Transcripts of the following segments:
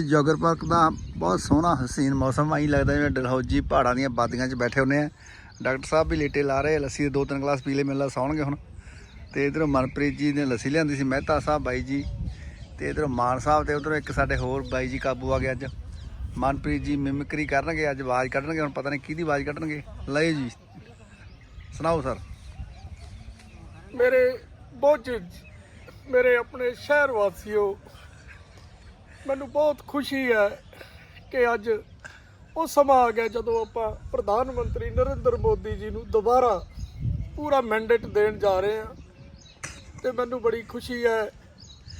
ਜੋਗਰ park ਦਾ ਬਹੁਤ ਸੋਹਣਾ ਹਸੀਨ ਮੌਸਮ ਆਈ ਲੱਗਦਾ ਜਿਵੇਂ ਡਲਹੌਜੀ ਪਹਾੜਾਂ ਦੀਆਂ ਬਾਦੀਆਂ 'ਚ ਬੈਠੇ ਹੁੰਨੇ ਆ। ਡਾਕਟਰ ਸਾਹਿਬ ਵੀ ਲੇਟੇ ਲਾ ਰਹੇ ਲੱਸੀ ਦੇ ਦੋ ਤਿੰਨ ਗਲਾਸ ਪੀ ਲਏ ਮੈਨੂੰ ਸੌਣਗੇ ਹੁਣ। ਤੇ ਇਧਰੋਂ ਮਨਪ੍ਰੀਤ ਜੀ ਨੇ ਲੱਸੀ ਲਿਆਂਦੀ ਸੀ, ਮਹਿਤਾ ਸਾਹਿਬ, ਬਾਈ ਜੀ। ਤੇ ਇਧਰੋਂ ਮਾਨ ਸਾਹਿਬ ਤੇ ਉਧਰੋਂ ਇੱਕ ਸਾਡੇ ਹੋਰ ਬਾਈ ਜੀ ਕਾਬੂ ਆ ਗਏ ਅੱਜ। ਮਨਪ੍ਰੀਤ ਜੀ ਮਿਮਿਕਰੀ ਕਰਨਗੇ, ਅੱਜ ਆਵਾਜ਼ ਕੱਢਣਗੇ, ਹੁਣ ਪਤਾ ਨਹੀਂ ਕਿਹਦੀ ਆਵਾਜ਼ ਕੱਢਣਗੇ। ਲਏ ਜੀ। ਸੁਣਾਓ ਸਰ। ਮੇਰੇ ਬਹੁਤ ਮੇਰੇ ਆਪਣੇ ਸ਼ਹਿਰ ਵਾਸੀਓ ਮੈਨੂੰ ਬਹੁਤ ਖੁਸ਼ੀ ਹੈ ਕਿ ਅੱਜ ਉਹ ਸਮਾਂ ਆ ਗਿਆ ਜਦੋਂ ਆਪਾਂ ਪ੍ਰਧਾਨ ਮੰਤਰੀ ਨਰਿੰਦਰ ਮੋਦੀ ਜੀ ਨੂੰ ਦੁਬਾਰਾ ਪੂਰਾ ਮੈਂਡੇਟ ਦੇਣ ਜਾ ਰਹੇ ਹਾਂ। ਤੇ ਮੈਨੂੰ ਬੜੀ ਖੁਸ਼ੀ ਹੈ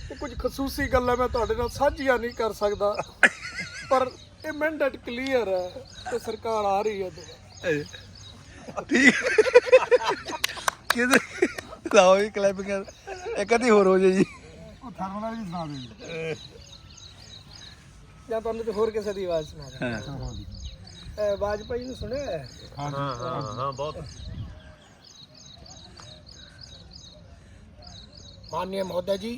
ਕਿ ਕੁਝ ਖਸੂਸੀ ਗੱਲਾਂ ਮੈਂ ਤੁਹਾਡੇ ਨਾਲ ਸਾਂਝੀਆਂ ਨਹੀਂ ਕਰ ਸਕਦਾ ਪਰ ਇਹ ਮੈਂਡੇਟ ਕਲੀਅਰ ਹੈ ਤੇ ਸਰਕਾਰ ਆ ਰਹੀ ਹੈ ਦੁਬਾਰਾ। ਠੀਕ। ਕਿਹਦੇ ਲਾਓ ਜੀ ਕਲੈਪਿੰਗ ਇੱਕ ਅੱਧੀ ਹੋਰ ਹੋ ਜੇ ਜੀ। ਉਹ ਥਰਮਲ ਵਾਲੀ ਸੁਣਾ ਦੇ। ਜਾਂ ਤੁਹਾਨੂੰ ਤੇ ਹੋਰ ਕਿਸੇ ਦੀ ਆਵਾਜ਼ ਸੁਣਾ ਦੇ ਵਾਜਪਾਈ ਨੂੰ ਸੁਣਿਆ ਹੈ माननीय महोदय जी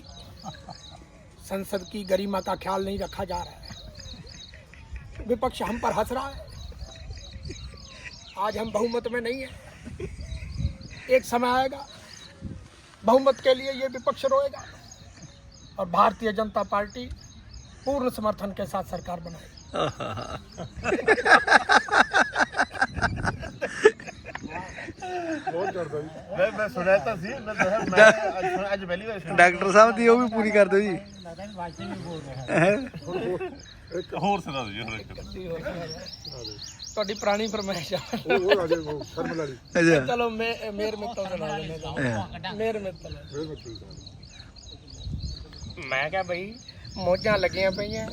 संसद की गरिमा का ख्याल नहीं रखा जा रहा है विपक्ष हम पर हंस रहा है आज हम बहुमत में नहीं है एक समय आएगा बहुमत के लिए ये विपक्ष रोएगा और भारतीय जनता पार्टी पूर्ण समर्थन के साथ सरकार बनाएगी ਮੈਂ ਮੈਂ ਸੁਣਿਆ ਤਾਂ ਸੀ ਮੈਂ ਦੱਸਿਆ ਮੈਂ ਅੱਜ ਸੁਣਿਆ- ਅੱਜ ਪਹਿਲੀ ਵਾਰ ਸੁਣਿਆ ਡਾਕਟਰ ਸਾਹਿਬ ਦੀ ਉਹ ਵੀ ਪੂਰੀ ਕਰ ਦਿਓ ਜੀ ਹੈਂ? ਹੋਰ ਸੁਣਾ ਦਿਓ ਜੀ ਹੋਰ ਇੱਕ। ਤੁਹਾਡੀ ਪੁਰਾਣੀ ਫਰਮਾਇਸ਼ ਆ ਅੱਛਾ ਚਲੋ ਮੈਂ ਮੇਰ ਮਿੱਤਲ ਸੁਣਾ ਦਿੰਦੇ ਮੇਰ ਮਿੱਤਲ ਮੈਂ ਕਿਹਾ ਬਈ ਮੋਜਾਂ ਲੱਗੀਆਂ ਪਈਆਂ।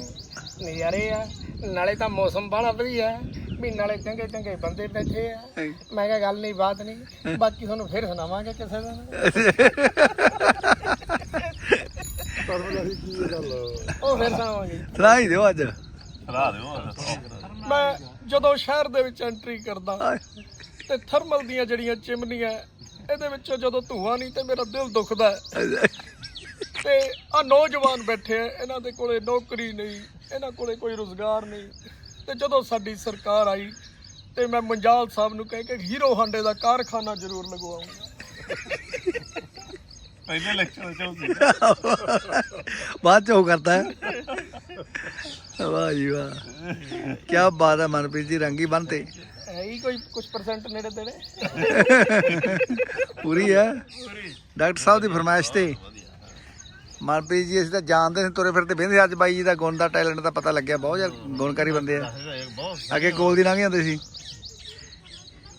ਨਜ਼ਾਰੇ ਆ। ਨਾਲੇ ਤਾਂ ਮੌਸਮ ਬੜਾ ਵਧੀਆ ਹੈ, ਵੀ ਨਾਲੇ ਚੰਗੇ ਚੰਗੇ ਬੰਦੇ ਬੈਠੇ ਆ। ਮੈਂ ਕਿਹਾ ਗੱਲ ਨਹੀਂ ਬਾਤ ਨਹੀਂ। ਬਾਕੀ ਤੁਹਾਨੂੰ ਫਿਰ ਸੁਣਾਵਾਂਗੇ ਕਿਸੇ ਦਿਨ। ਉਹ ਫਿਰ ਸੁਣਾਵਾਂਗੇ। ਸੁਣਾ ਹੀ ਦਿਓ ਅੱਜ। ਸਲਾਹ ਦਿਓ ਮੈਂ ਜਦੋਂ ਸ਼ਹਿਰ ਦੇ ਵਿੱਚ ਐਂਟਰੀ ਕਰਦਾ ਤੇ ਥਰਮਲ ਦੀਆਂ ਜਿਹੜੀਆਂ ਚਿਮਨੀਆਂ ਇਹਦੇ ਵਿੱਚੋਂ ਜਦੋਂ ਧੂਆਂ ਨਹੀਂ ਤੇ ਮੇਰਾ ਦਿਲ ਦੁਖਦਾ। ਤੇ ਆ ਨੌਜਵਾਨ ਬੈਠੇ ਆ ਇਹਨਾਂ ਦੇ ਕੋਲੇ ਨੌਕਰੀ ਨਹੀਂ ਇਹਨਾਂ ਕੋਲੇ ਕੋਈ ਰੋਜ਼ਗਾਰ ਨਹੀਂ। ਤੇ ਜਦੋਂ ਸਾਡੀ ਸਰਕਾਰ ਆਈ ਤੇ ਮੈਂ ਮੰਜਾਲ ਸਾਹਿਬ ਨੂੰ ਕਹਿ ਕੇ ਹੀਰੋ ਹਾਂਡੇ ਦਾ ਕਾਰਖਾਨਾ ਜ਼ਰੂਰ ਲਗਵਾਉਂਗਾ। ਪਹਿਲੇ ਲੈਕਚਰ ਚ ਉਹ ਸੀ ਬਾਅਦ ਚ ਉਹ ਕਰਦਾ ਹੈ। ਵਾਹ ਜੀ ਵਾਹ। ਕੀ ਬਾਤ ਹੈ ਮਨਪ੍ਰੀਤ ਜੀ ਰੰਗੀ ਬੰਨਤੇ ਹੈ ਹੀ ਕੋਈ ਕੁਝ ਪਰਸੈਂਟ ਨੇੜੇ ਤੇੜੇ? ਪੂਰੀ ਹੈ। ਡਾਕਟਰ ਸਾਹਿਬ ਦੀ ਫਰਮਾਇਸ਼ ਤੇ। ਮਨਪ੍ਰੀਤ ਜੀ ਅਸੀਂ ਤਾਂ ਜਾਣਦੇ ਸੀ ਤੁਰੇ ਫਿਰਦੇ ਬਹਿੰਦੇ ਅੱਜ ਬਾਈ ਜੀ ਦਾ ਗੁਣ ਦਾ ਟੈਲੈਂਟ ਦਾ ਪਤਾ ਲੱਗਿਆ। ਬਹੁਤ ਜ਼ਿਆਦਾ ਗੁਣਕਾਰੀ ਬੰਦੇ ਆ। ਬਹੁਤ ਅੱਗੇ ਗੋਲ ਦੀ ਲੰਘ ਜਾਂਦੇ ਸੀ।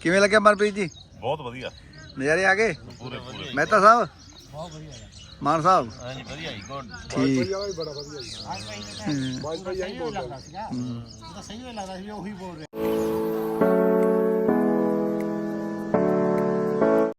ਕਿਵੇਂ ਲੱਗਿਆ ਮਨਪ੍ਰੀਤ ਜੀ? ਬਹੁਤ ਵਧੀਆ। ਨਜ਼ਾਰੇ ਆ ਗਏ? ਪੂਰੇ ਪੂਰੇ। ਮਹਿਤਾ ਸਾਹਿਬ? ਮਾਨ ਸਾਹਿਬ? ਹਾਂਜੀ ਵਧੀਆ ਜੀ ਗੁੱਡ। ਠੀਕ। ਸਹੀ ਲੱਗਦਾ ਸੀ ਉਹੀ ਬੋਲ ਰਿਹਾ।